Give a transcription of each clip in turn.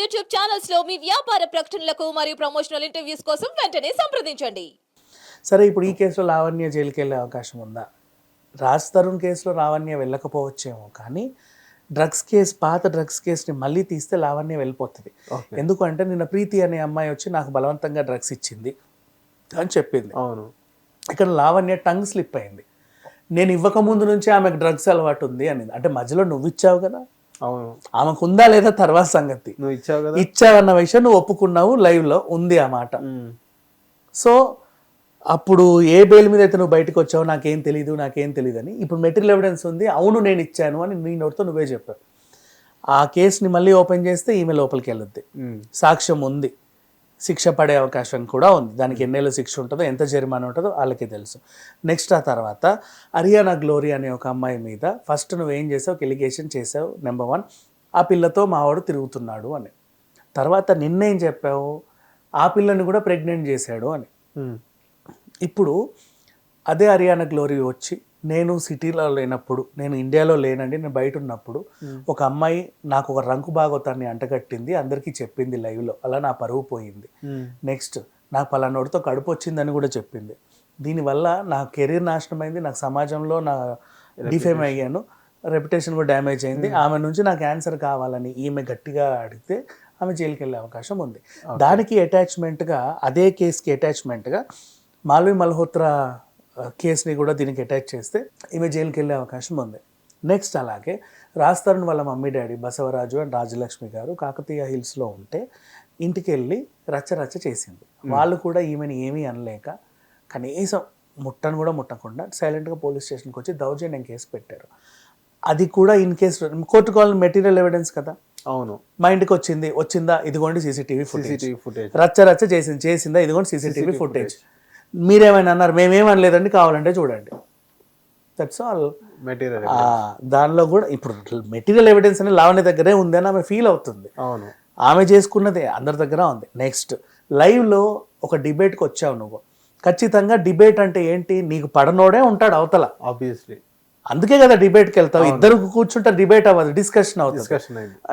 YouTube ఛానల్స్లో మీ వ్యాపార ప్రకటనలకు మరియు ప్రమోషనల్ ఇంటర్వ్యూస్ కోసం వెంటనే సంప్రదించండి. సరే ఇప్పుడు ఈ కేసులో లావణ్య జైలుకి వెళ్ళే అవకాశం ఉందా? రాజ్ తరుణ్ కేసులో లావణ్య వెళ్ళకపోవచ్చేమో కానీ డ్రగ్స్ కేసు పాత డ్రగ్స్ కేసుని మళ్ళీ తీస్తే లావణ్య వెళ్ళిపోతుంది. ఎందుకంటే నిన్న ప్రీతి అనే అమ్మాయి వచ్చి నాకు బలవంతంగా డ్రగ్స్ ఇచ్చింది అని చెప్పింది. అవును. ఇక్కడ లావణ్య టంగ్ స్లిప్ అయింది. నేను ఇవ్వక ముందు నుంచి ఆమెకు డ్రగ్స్ అలవాటు ఉంది అని అంటే మధ్యలో నువ్వు ఇచ్చావు కదా? అవును. ఆమెకు ఉందా లేదా తర్వాత సంగతి. నువ్వు ఇచ్చావు కదా? ఇచ్చావన్న విషయం నువ్వు ఒప్పుకున్నావు లైవ్లో ఉంది ఆ మాట. సో అప్పుడు ఏ బెయిల్ మీద అయితే నువ్వు బయటకు వచ్చావు నాకేం తెలియదు నాకేం తెలియదు అని ఇప్పుడు మెటీరియల్ ఎవిడెన్స్ ఉంది అవును నేను ఇచ్చాను అని నీ నోటితో నువ్వే చెప్పావు. ఆ కేసుని మళ్ళీ ఓపెన్ చేస్తే ఈమె లోపలికి వెళ్ళొద్ది. సాక్ష్యం ఉంది. శిక్ష పడే అవకాశం కూడా ఉంది. దానికి ఎన్నేళ్ళు శిక్ష ఉంటుందో ఎంత జరిమానా ఉంటుందో వాళ్ళకి తెలుసు. నెక్స్ట్ ఆ తర్వాత అరియానా గ్లోరీ అనే ఒక అమ్మాయి మీద ఫస్ట్ నువ్వు ఏం చేసావు? ఎలిగేషన్ చేసావు నెంబర్ వన్. ఆ పిల్లతో మావాడు తిరుగుతున్నాడు అని. తర్వాత నిన్నేం చెప్పావు? ఆ పిల్లని కూడా ప్రెగ్నెంట్ చేశాడు అని. ఉమ్. ఇప్పుడు అదే హర్యానా గ్లోరీ వచ్చి నేను సిటీలో లేనప్పుడు నేను ఇండియాలో లేనండి నేను బయట ఉన్నప్పుడు ఒక అమ్మాయి నాకు ఒక రంకు బాగోతాన్ని అంటగట్టింది అందరికీ చెప్పింది లైవ్లో. అలా నా పరువు పోయింది. నెక్స్ట్ నాకు పలానోడితో కడుపు వచ్చిందని కూడా చెప్పింది. దీనివల్ల నా కెరీర్ నాశనం అయింది నాకు సమాజంలో నా డిఫేమ్ అయ్యాను రెప్యుటేషన్ కూడా డ్యామేజ్ అయింది. ఆమె నుంచి నాకు ఆన్సర్ కావాలని ఈమె గట్టిగా అడిగితే ఆమె జైలుకి వెళ్ళే అవకాశం ఉంది. దానికి అటాచ్మెంట్గా అదే కేసుకి అటాచ్మెంట్గా మాల్వి మల్హోత్రా కేసుని కూడా దీనికి అటాచ్ చేస్తే ఈమె జైలుకి వెళ్ళే అవకాశం ఉంది. నెక్స్ట్ అలాగే రాజ్ వాళ్ళ mummy daddy Basavaraju and Rajalakshmi garu Kakatiya హిల్స్లో ఉంటే ఇంటికి వెళ్ళి రచ్చ రచ్చ చేసింది వాళ్ళు కూడా ఈమెను ఏమీ అనలేక కనీసం ముట్టను కూడా ముట్టకుండా సైలెంట్గా పోలీస్ స్టేషన్కి వచ్చి దౌర్జన్యం కేసు పెట్టారు. అది కూడా in case court call material evidence కదా? అవును. మా ఇంటికి వచ్చింది వచ్చిందా? ఇదిగోండి సిసిటీవీ ఫుటేజ్ రచ్చ రచ్చ చేసింది చేసిందా? ఇదిగోండి సీసీటీవీ ఫుటేజ్ మీరేమైనా అన్నారు మేమేమనలేదండి కావాలంటే చూడండి. దట్స్ ఆల్ మెటీరియల్ దానిలో కూడా ఇప్పుడు మెటీరియల్ ఎవిడెన్స్ అనేది లావణ్య దగ్గరే ఉందని ఆమె ఫీల్ అవుతుంది. అవును. ఆమె చేసుకున్నదే అందరి దగ్గర ఉంది. నెక్స్ట్ లైవ్లో ఒక డిబేట్కి వచ్చావు నువ్వు. ఖచ్చితంగా డిబేట్ అంటే ఏంటి? నీకు పడనోడే ఉంటాడు అవతల. ఆబ్వియస్లీ అందుకే కదా డిబేట్కి వెళ్తావు. ఇద్దరు కూర్చుంటే డిబేట్ అవ్వదు డిస్కషన్ అవుతుంది.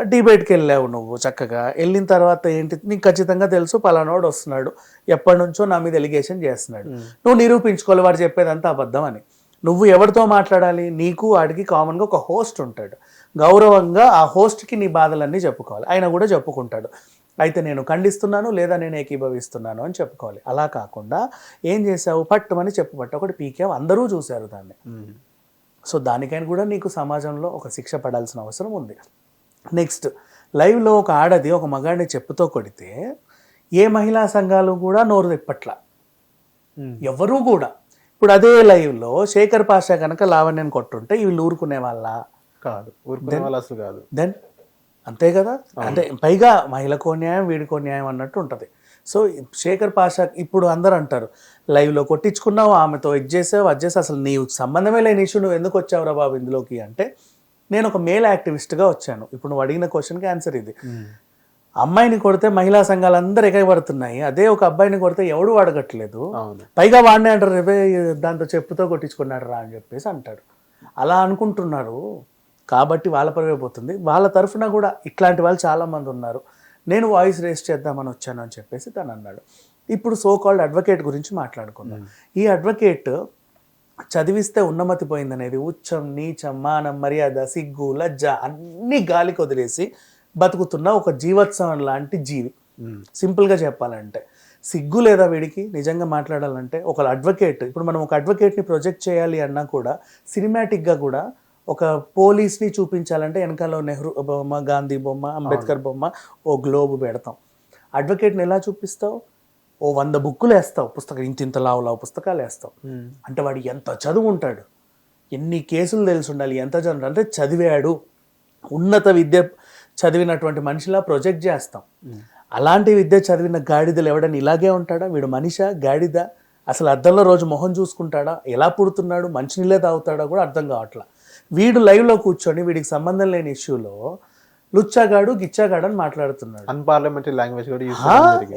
డిబేట్కి వెళ్ళావు నువ్వు చక్కగా. వెళ్ళిన తర్వాత ఏంటి నీకు ఖచ్చితంగా తెలుసు పలానోడు వస్తున్నాడు ఎప్పటి నుంచో నా మీద ఎలిగేషన్ చేస్తున్నాడు. నువ్వు నిరూపించుకోవాలి వాడు చెప్పేదంతా అబద్ధం అని. నువ్వు ఎవరితో మాట్లాడాలి? నీకు వాడికి కామన్గా ఒక హోస్ట్ ఉంటాడు. గౌరవంగా ఆ హోస్ట్కి నీ బాధలన్నీ చెప్పుకోవాలి. ఆయన కూడా చెప్పుకుంటాడు. అయితే నేను ఖండిస్తున్నాను లేదా నేను ఏకీభవిస్తున్నాను అని చెప్పుకోవాలి. అలా కాకుండా ఏం చేసావు పట్టుమని చెప్పుపట్టు ఒకటి పీకావు. అందరూ చూశారు దాన్ని. సో దానికైనా కూడా నీకు సమాజంలో ఒక శిక్ష పడాల్సిన అవసరం ఉంది. నెక్స్ట్ లైవ్లో ఒక ఆడది ఒక మగాడిని చెప్పుతో కొడితే ఏ మహిళా సంఘాలు కూడా నోరు తిప్పట్ల. ఎవరూ కూడా. ఇప్పుడు అదే లైవ్లో శేఖర్ పాషా కనుక లావణ్యని కొట్టుంటే వీళ్ళు ఊరుకునే వాళ్ళ? కాదు. ఊరుకునే వాళ్ళు అసలు కాదు. దెన్ అంతే కదా? అంటే పైగా మహిళకో న్యాయం వీడికో న్యాయం అన్నట్టు ఉంటుంది. సో శేఖర్ పాషా ఇప్పుడు అందరు అంటారు లైవ్లో కొట్టించుకున్నావు ఆమెతో ఇది చేసావు అది చేసావు అసలు నీకు సంబంధమే లేని ఇష్యూ నువ్వు ఎందుకు వచ్చావురా బాబు ఇందులోకి? అంటే నేను ఒక మేల్ యాక్టివిస్ట్గా వచ్చాను. ఇప్పుడు నువ్వు అడిగిన క్వశ్చన్కి ఆన్సర్ ఇది. అమ్మాయిని కొడితే మహిళా సంఘాలు అందరూ ఎగబడుతున్నాయి అదే ఒక అబ్బాయిని కొడితే ఎవడు అవును. పైగా వాడినే అంటారు రేపే దాంతో చెప్పుతో కొట్టించుకున్నాడు రా అని చెప్పేసి అంటాడు అలా అనుకుంటున్నారు. కాబట్టి వాళ్ళ పరువే పోతుంది. వాళ్ళ తరఫున కూడా ఇట్లాంటి వాళ్ళు చాలా మంది ఉన్నారు. నేను వాయిస్ రేస్ చేద్దామని వచ్చాను అని చెప్పేసి తను అన్నాడు. ఇప్పుడు సో కాల్డ్ అడ్వకేట్ గురించి మాట్లాడుకుందాం. ఈ అడ్వకేట్ చదివిస్తే ఉన్నమతి పోయిందనేది ఉచ్చం నీచం మానం మర్యాద సిగ్గు లజ్జ అన్ని గాలికి వదిలేసి బతుకుతున్న ఒక జీవోత్సవం లాంటి జీవి. సింపుల్గా చెప్పాలంటే సిగ్గు లేదా వీడికి నిజంగా మాట్లాడాలంటే ఒక అడ్వకేట్ ఇప్పుడు మనం ఒక అడ్వకేట్ని ప్రొజెక్ట్ చేయాలి అన్నా కూడా సినిమాటిక్గా కూడా ఒక పోలీస్ని చూపించాలంటే వెనకాల నెహ్రూ బొమ్మ గాంధీ బొమ్మ అంబేద్కర్ బొమ్మ ఓ గ్లోబ్ పెడతాం. అడ్వకేట్ని ఎలా చూపిస్తావు? ఓ వంద బుక్కులు వేస్తావు పుస్తకం ఇంత ఇంత లావు లావు పుస్తకాలు వేస్తావు. అంటే వాడు ఎంత చదువు ఉంటాడు ఎన్ని కేసులు తెలిసి ఉండాలి? ఎంత చదువు అంటే చదివాడు. ఉన్నత విద్య చదివినటువంటి మనిషిలా ప్రొజెక్ట్ చేస్తాం. అలాంటి విద్య చదివిన గాడిదలు ఎవడని ఇలాగే ఉంటాడా? వీడు మనిషా? గాడిద? అసలు అద్దంలో రోజు మొహం చూసుకుంటాడా? ఎలా పుడుతున్నాడు? మంచినీళ్ళే తాగుతాడా? కూడా అర్థం కావట్లా. వీడు లైవ్లో కూర్చొని వీడికి సంబంధం లేని ఇష్యూలో లుచ్చాగాడు గిచ్చాగాడు అని మాట్లాడుతున్నాడు. అన్పార్లమెంటరీ లాంగ్వేజ్ కూడా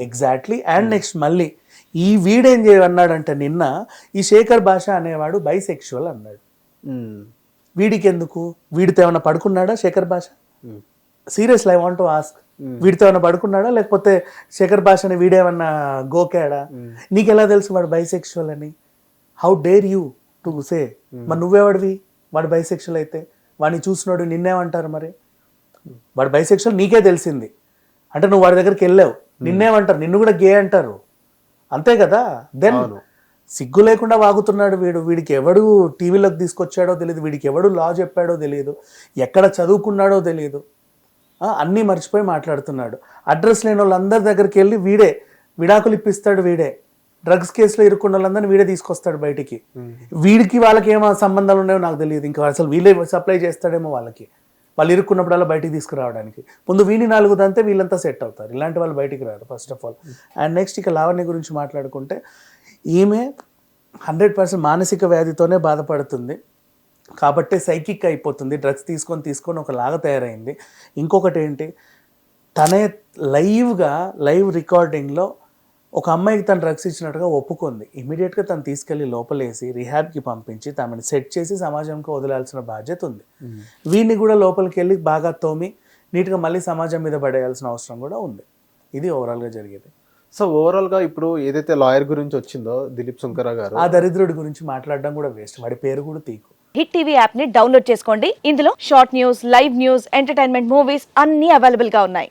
ఎగ్జాక్ట్లీ అండ్ నెక్స్ట్ మళ్ళీ ఈ వీడేం చేయన్నాడంటే నిన్న ఈ శేఖర్ భాష అనేవాడు బైసెక్షువల్ అన్నాడు. ఉమ్. వీడికి ఎందుకు వీడితో ఏమైనా పడుకున్నాడా శేఖర్ భాష? ఉమ్. Seriously I want to ask వీడితో ఏమైనా పడుకున్నాడా? లేకపోతే శేఖర్ భాషని వీడేమన్నా గోకాడా? నీకెలా తెలుసు వాడు బైసెక్షువల్ అని? How dare you to say మరి నువ్వెవడివి? వాడు బైసెక్షువల్ అయితే వాడిని చూసినోడు నిన్నేమంటారు మరి? వాడు బైసెక్షువల్ నీకే తెలిసింది. అంటే నువ్వు వాడి దగ్గరికి వెళ్ళావు. నిన్నేమంటారు? నిన్ను కూడా గే అంటారు. అంతే కదా? దెన్ సిగ్గు లేకుండా వాగుతున్నాడు వీడు. వీడికి ఎవడు టీవీలోకి తీసుకొచ్చాడో తెలియదు వీడికి ఎవడు లా చెప్పాడో తెలియదు ఎక్కడ చదువుకున్నాడో తెలియదు అన్నీ మర్చిపోయి మాట్లాడుతున్నాడు. అడ్రస్ లేని వాళ్ళందరి దగ్గరికి వెళ్ళి వీడే విడాకులు ఇప్పిస్తాడు వీడే. డ్రగ్స్ కేసులో ఇరుక్కున్న వాళ్ళందరినీ వీడే తీసుకొస్తాడు బయటికి. వీడికి వాళ్ళకి ఏమో సంబంధాలు ఉన్నాయో నాకు తెలియదు. ఇంకా అసలు వీళ్ళే సప్లై చేస్తాడేమో వాళ్ళకి. వాళ్ళు ఇరుక్కున్నప్పుడల్లా బయటికి తీసుకురావడానికి. ముందు వీని నాలుగు దంతే వీళ్ళంతా సెట్ అవుతారు. ఇలాంటి వాళ్ళు బయటికి రారు first of all and next ఇక లావణ్య గురించి మాట్లాడుకుంటే ఈమె హండ్రెడ్ పర్సెంట్ మానసిక వ్యాధితోనే బాధపడుతుంది. కాబట్టే సైకిక్ అయిపోతుంది. డ్రగ్స్ తీసుకొని తీసుకొని ఒకలాగా తయారైంది. ఇంకొకటి ఏంటి తనే లైవ్గా లైవ్ రికార్డింగ్లో ఒక అమ్మాయికి తను డ్రగ్స్ ఇచ్చినట్టుగా ఒప్పుకుంది. ఇమీడియట్గా తను తీసుకెళ్ళి లోపలేసి రిహాబ్కి పంపించి తమని సెట్ చేసి సమాజంకి వదిలాల్సిన బాధ్యత ఉంది. వీడిని కూడా లోపలికి వెళ్ళి బాగా తోమి నీట్గా మళ్ళీ సమాజం మీద పడేయాల్సిన అవసరం కూడా ఉంది. ఇది ఓవరాల్గా జరిగేది. సో ఓవరాల్గా ఇప్పుడు ఏదైతే లాయర్ గురించి వచ్చిందో దిలీప్ సుంకరా గారు. ఆ దరిద్రుడి గురించి మాట్లాడడం కూడా వేస్ట్. వాడి పేరు కూడా తీకు. హిట్ టీవీ యాప్ని డౌన్లోడ్ చేసుకోండి. ఇందులో short news live news entertainment movies అన్ని అవైలబుల్గా ఉన్నాయి.